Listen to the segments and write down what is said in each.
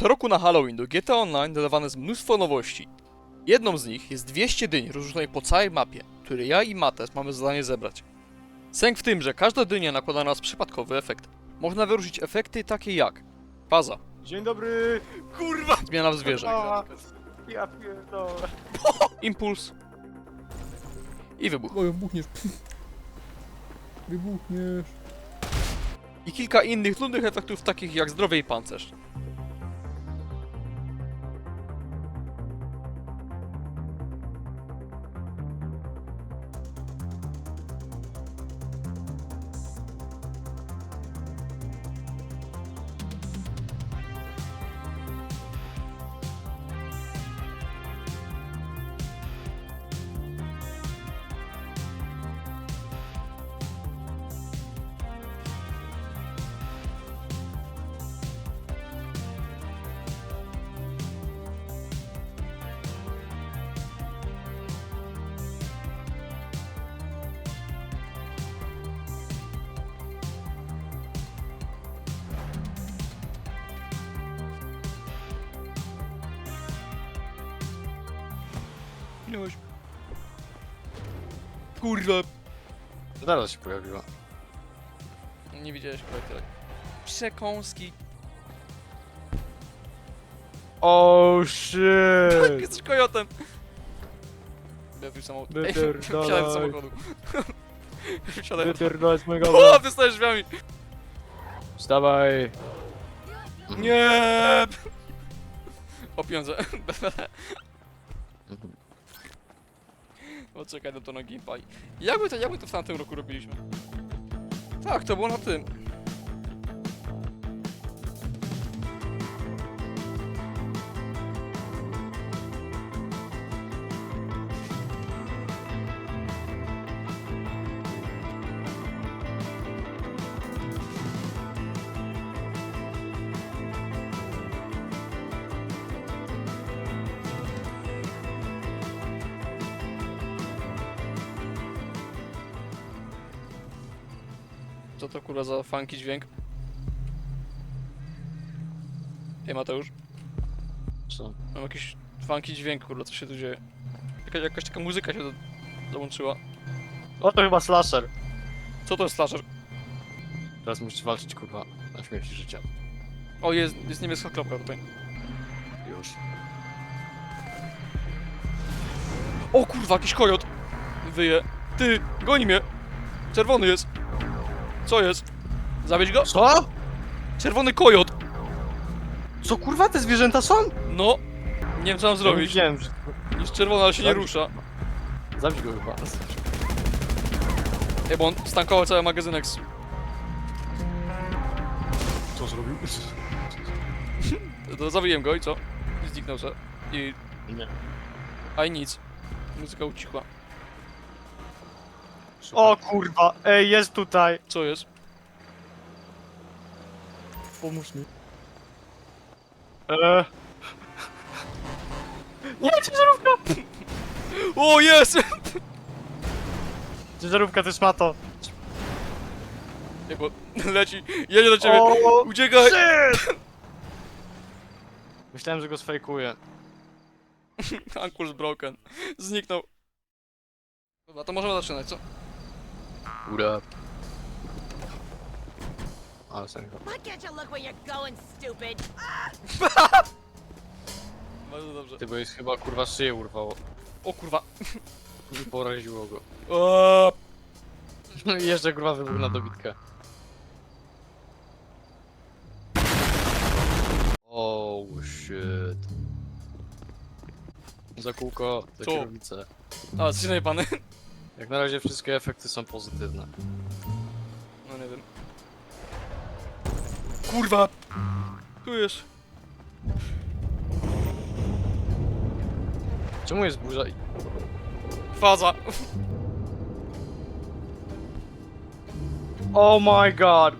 Co roku na Halloween do GTA Online dodawane jest mnóstwo nowości. Jedną z nich jest 200 dyń rozrzuconych po całej mapie, które ja i Mates mamy zadanie zebrać. Sęk w tym, że każda dynia nakłada na nas przypadkowy efekt. Można wyróżnić efekty takie jak faza, Dzień dobry! kurwa, zmiana w zwierzę, A, ja pierdolę. impuls i wybuch. Oj, wybuchniesz. Wybuchniesz. I kilka innych nudnych efektów takich jak zdrowie i pancerz. Kurwa. Zaraz się pojawiła. Nie widziałeś kolektorek. Przekąski. Oh shit! Jesteś kojotem. Wyjazd samochód. Ej, Wypierdalaj. wsiadaj do samochodu. Wsiadaj. Wypierdolę z mojego O, wystajesz drzwiami. Wstawaj! Nie. O pieniądze. O, czekaj, no to na Gamepay. Jak my to, jak my to w tamtym roku robiliśmy? Tak, to było na tym. Co to kurwa za funky dźwięk? Ej Mateusz, Co? mam jakiś funky dźwięk, kurwa, co się tu dzieje? Jaka, jakaś taka muzyka się do, dołączyła. O to chyba slasher. Co to jest slasher? Teraz musisz walczyć kurwa na śmierci życia. O, jest, jest niebieska kropka tutaj. Już. O kurwa, jakiś kojot! Wyje. Ty, goni mnie! Czerwony jest! Co jest? Zabić go? Co? Czerwony kojot! Co kurwa te zwierzęta są? No! Nie wiem co mam Ja zrobić. Widziałem, że... Jest czerwony, ale się nie Zabić. rusza. Zabij go chyba. Ej, bo on stankował cały magazynek z... Co zrobił? To zabiłem go i co? I zniknął se. I... Nie. A i nic. Muzyka ucichła. O kurwa, ej, jest tutaj. Co jest? Pomóż mi. Eee. Nie, ciężarówka! O, jest! Ciężarówka też ma to. Ej, bo leci. Jedzie do ciebie. O, Uciekaj! shit! Myślałem, że go sfejkuje. Ankles broken. Zniknął. Dobra, to możemy zaczynać, co? Ura. Ale serio. Why can't you look where you're going, stupid? Bardzo dobrze. Ty, bo jest chyba kurwa szyję urwało. O kurwa. I poraziło go. O, i jeszcze kurwa wybuch na dobitkę. Oh shit. Za kółko, za Co? kierownicę. A, jesteś najebany? Jak na razie wszystkie efekty są pozytywne. No nie wiem. Kurwa! Tu jest. Czemu jest burza i... Faza. Oh my god!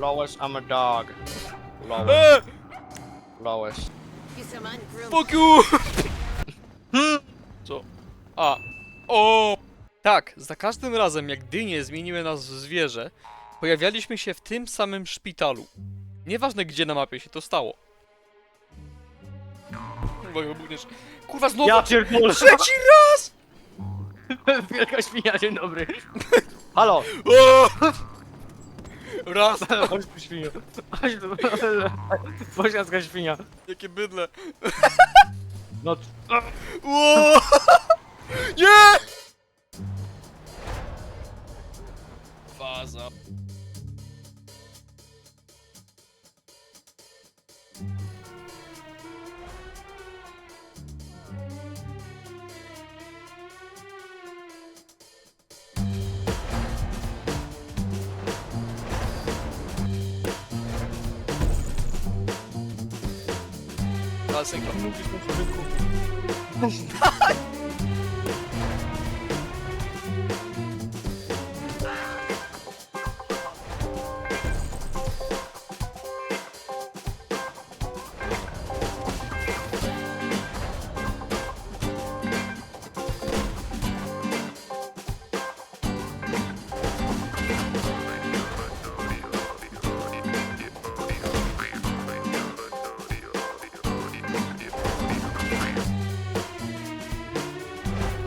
Lois, I'm a dog. Lois, Eee! Lois. Fuck you! Co? A. O! Tak, za każdym razem jak dynie zmieniły nas w zwierzę, pojawialiśmy się w tym samym szpitalu. Nieważne gdzie na mapie się to stało. Kurwa, wybuchniesz. Kurwa, znowu! Ja pierdolę! Trzeci raz! Wielka świnia, dzień dobry. Halo! O! Raz! Chodź tu świnio. Chodź tu. Świnia. Jakie bydle. No, Ło! Nie! Faza. Ale synchro. mówisz na człowieku.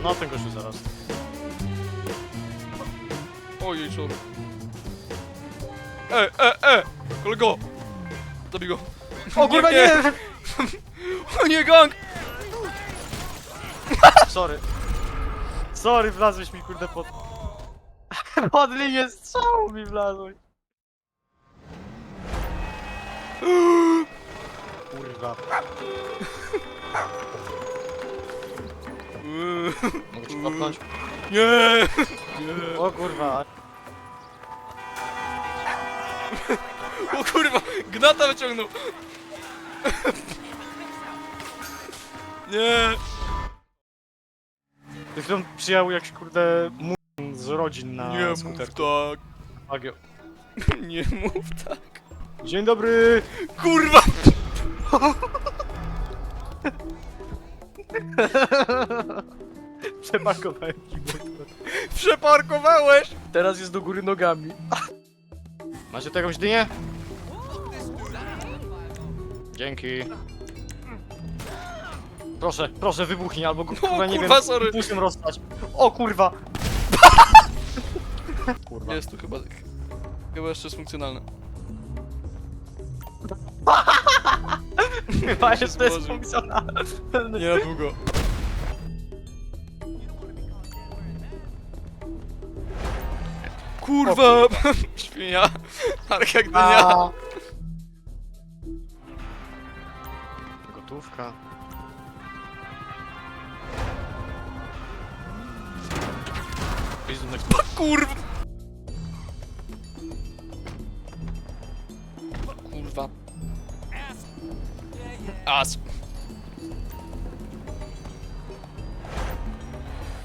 No ten gościu zaraz. Ojej, sorry. E, e, e! Kolego! Zabij go. O kurwa nie! O nie, gang! Sorry. Sorry, wlazłeś mi kurde pod... Pod linię strzału mi wlazłeś. Kurwa. Mogę ci kopnąć? Nie! Nie! O kurwa. O kurwa! Gnata wyciągnął! Nie! Ty chwilą przyjechał jakiś kurde mu z rodzin na Nie mów skuterku. tak! Agio. Nie mów tak! Dzień dobry! Kurwa! Przeparkowałem keyboard. Przeparkowałeś! Teraz jest do góry nogami. Macie tu jakąś dynię? Dzięki. Proszę, proszę wybuchnij albo go, No, kurwa nie kurwa, wiem, sorry. impulsem rozstać. O kurwa! kurwa. Jest tu chyba... Chyba jeszcze jest funkcjonalne. Chyba jeszcze jest funkcjonalne. Nie na długo. Kurwa! Świnia! Arka Gdynia! A. Gotówka. Wizunek. Kurwa! Kurwa. As.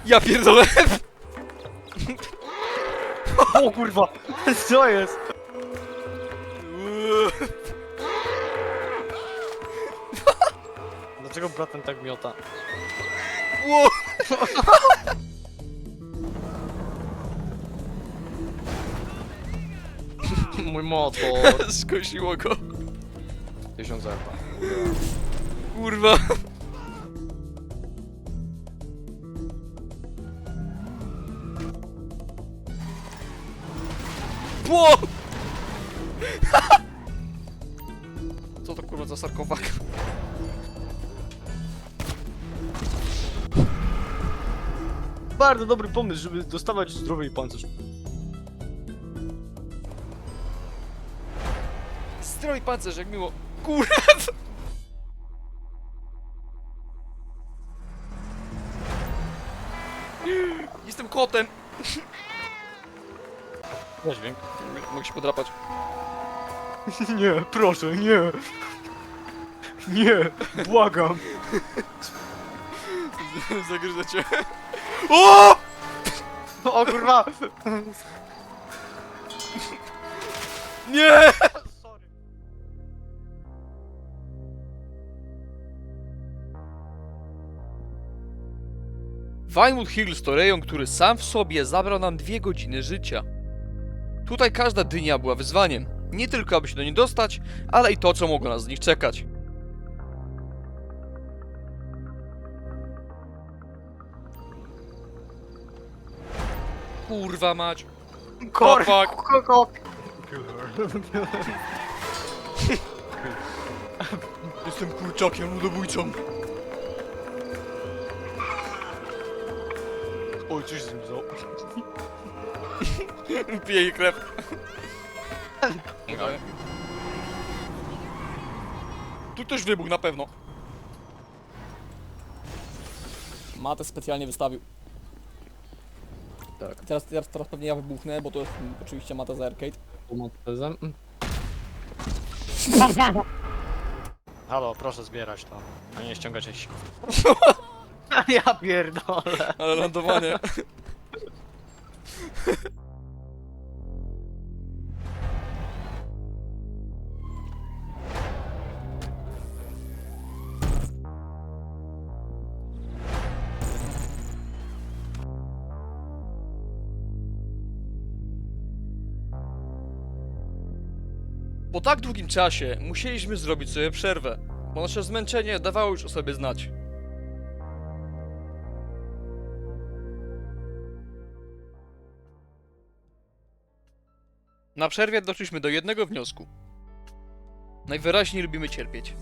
Ja pierdolę! O kurwa! Co jest? Dlaczego bratem tak miota? Ło! Mój motor. Skosiło go. Tysiąc euro. Kurwa. Ło! Co to kurwa za sarkofag? Bardzo dobry pomysł, żeby dostawać zdrowy pancerz. Stroj pancerz, jak miło. Kurwa! Jestem kotem. Weź dźwięk. Mogę się podrapać. Nie, proszę, nie. Nie, błagam. Zagryzę cię. O! O kurwa! Nie! Vinewood Hills to rejon, który sam w sobie zabrał nam dwie godziny życia. Tutaj każda dynia była wyzwaniem, nie tylko aby się do niej dostać, ale i to, co mogło nas z nich czekać. Kurwa mać! Kurwa! Jestem kurczakiem ludobójcą. Oj, coś z nim. Piję jej krew. Tu też wybuch na pewno. Matę specjalnie wystawił. Tak. Teraz, teraz, teraz pewnie ja wybuchnę, bo to jest mm, oczywiście mata za arcade. Pomocem. Halo, proszę zbierać to, a nie ściągać jakichś... ja pierdolę. Ale lądowanie. Po tak długim czasie musieliśmy zrobić sobie przerwę, bo nasze zmęczenie dawało już o sobie znać. Na przerwie doszliśmy do jednego wniosku. Najwyraźniej lubimy cierpieć.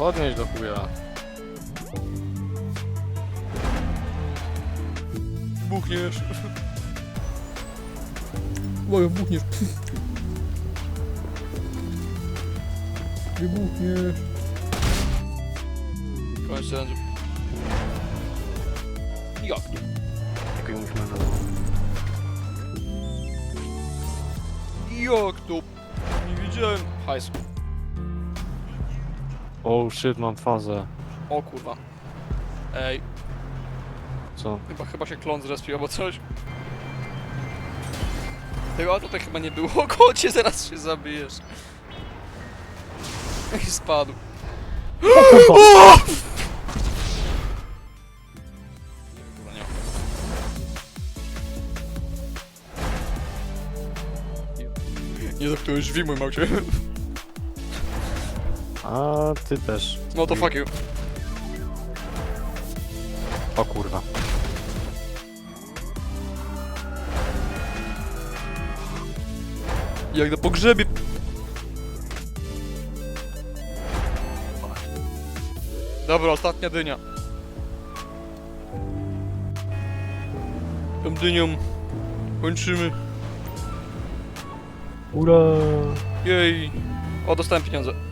No podnieś do chuja. Buchniesz. Oj, buchniesz. Wybuchniesz. Koniec challenge'u. Jak to? Jakiego musimy na Jak to? Nie widziałem. Hajs. Oh shit, mam fazę. O kurwa. Ej, Co? chyba, chyba się klon zrespił albo coś. Tego tutaj chyba nie było. Kocie, zaraz się zabijesz. I spadł. Kurwa, nie. Nie drzwi, mój małcie. A ty też. No to fuck you. O kurwa. Jak na pogrzebie. Dobra, ostatnia dynia. Tą dynią kończymy. Ura! Jej. O, dostałem pieniądze.